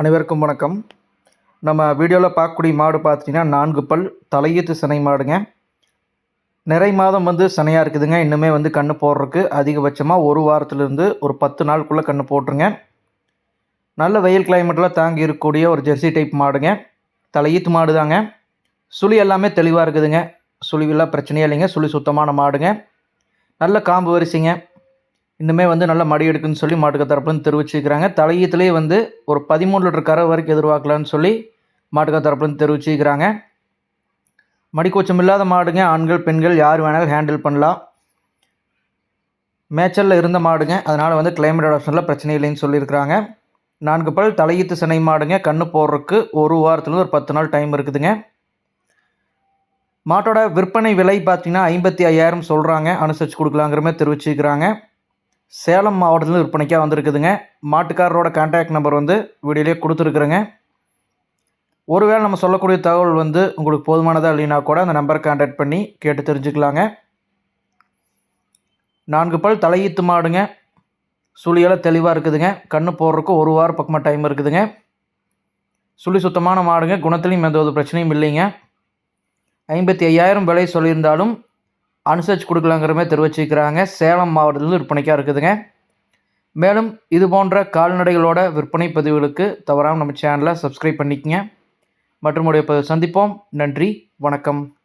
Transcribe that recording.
அனைவருக்கும் வணக்கம். நம்ம வீடியோவில் பார்க்கக்கூடிய மாடு பார்த்தீங்கன்னா நான்கு பல் தலையீத்து சினை மாடுங்க. நிறை மாதம் வந்து சினையாக இருக்குதுங்க. இன்னுமே வந்து கன்று போடுறதுக்கு அதிகபட்சமாக ஒரு வாரத்துலேருந்து ஒரு பத்து நாளுக்குள்ளே கன்று போட்டுருங்க. நல்ல வெயில் கிளைமேட்டில் தாங்கி இருக்கக்கூடிய ஒரு ஜெர்சி டைப் மாடுங்க. தலையீத்து மாடு தாங்க சுழி எல்லாமே தெளிவாக இருக்குதுங்க. சுழிவெல்லாம் பிரச்சனையே இல்லைங்க. சுழி சுத்தமான மாடுங்க. நல்ல காம்பு வரிசைங்க. இன்னுமே வந்து நல்ல மடி எடுக்குன்னு சொல்லி மாட்டுக்க தரப்புலேருந்து தெரிவிச்சுக்கிறாங்க தலையீத்துலேயே வந்து ஒரு பதிமூணு லிட்டர் கரை வரைக்கும் எதிர்பார்க்கலான்னு சொல்லி மாட்டுக்க தரப்புலேருந்து தெரிவிச்சுக்கிறாங்க மடிக்கூச்சம் இல்லாத மாடுங்க ஆண்கள் பெண்கள் யார் வேணாலும் ஹேண்டில் பண்ணலாம். மேச்சலில் இருந்த மாடுங்க அதனால் வந்து கிளைமேட் அடாப்ஷனில் பிரச்சனை இல்லைன்னு சொல்லியிருக்கிறாங்க. நான்கு பல் தலையீத்து சினை மாடுங்க கண்ணு போடுறதுக்கு ஒரு வாரத்துலேருந்து ஒரு பத்து நாள் டைம் இருக்குதுங்க. மாட்டோட விற்பனை விலை பார்த்திங்கன்னா ஐம்பத்தி ஐயாயிரம் சொல்கிறாங்க அனுசரித்து கொடுக்கலாங்கிற மாதிரி தெரிவிச்சுக்கிறாங்க சேலம் மாவட்டத்தில் விற்பனைக்காக வந்திருக்குதுங்க. மாட்டுக்காரரோட கான்டாக்ட் நம்பர் வந்து வீடியோலேயே கொடுத்துருக்குறேங்க. ஒருவேளை நம்ம சொல்லக்கூடிய தகவல் வந்து உங்களுக்கு போதுமானதாக இல்லைனா கூட அந்த நம்பரை கான்டாக்ட் பண்ணி கேட்டு தெரிஞ்சுக்கலாங்க. நான்கு பல் தலையீத்து மாடுங்க. சுழியெல்லாம் தெளிவாக இருக்குதுங்க. கண்ணு போடுறதுக்கு ஒரு வாரம் பக்கமாக டைம் இருக்குதுங்க. சுழி சுத்தமான மாடுங்க. குணத்துலேயும் எந்த ஒரு பிரச்சனையும் இல்லைங்க. ஐம்பத்தி ஐயாயிரம் விலை சொல்லியிருந்தாலும் அனுசரித்து கொடுக்கலாங்கிற மாதிரி தெரிவிச்சிருக்கிறாங்க சேலம் மாவட்டத்தில் விற்பனைக்காக இருக்குதுங்க. மேலும் இது போன்ற கால்நடைகளோட விற்பனை பதிவுகளுக்கு தவறாமல் நம்ம சேனலை சப்ஸ்கிரைப் பண்ணிக்கங்க. மற்றும் உடைய சந்திப்போம். நன்றி. வணக்கம்.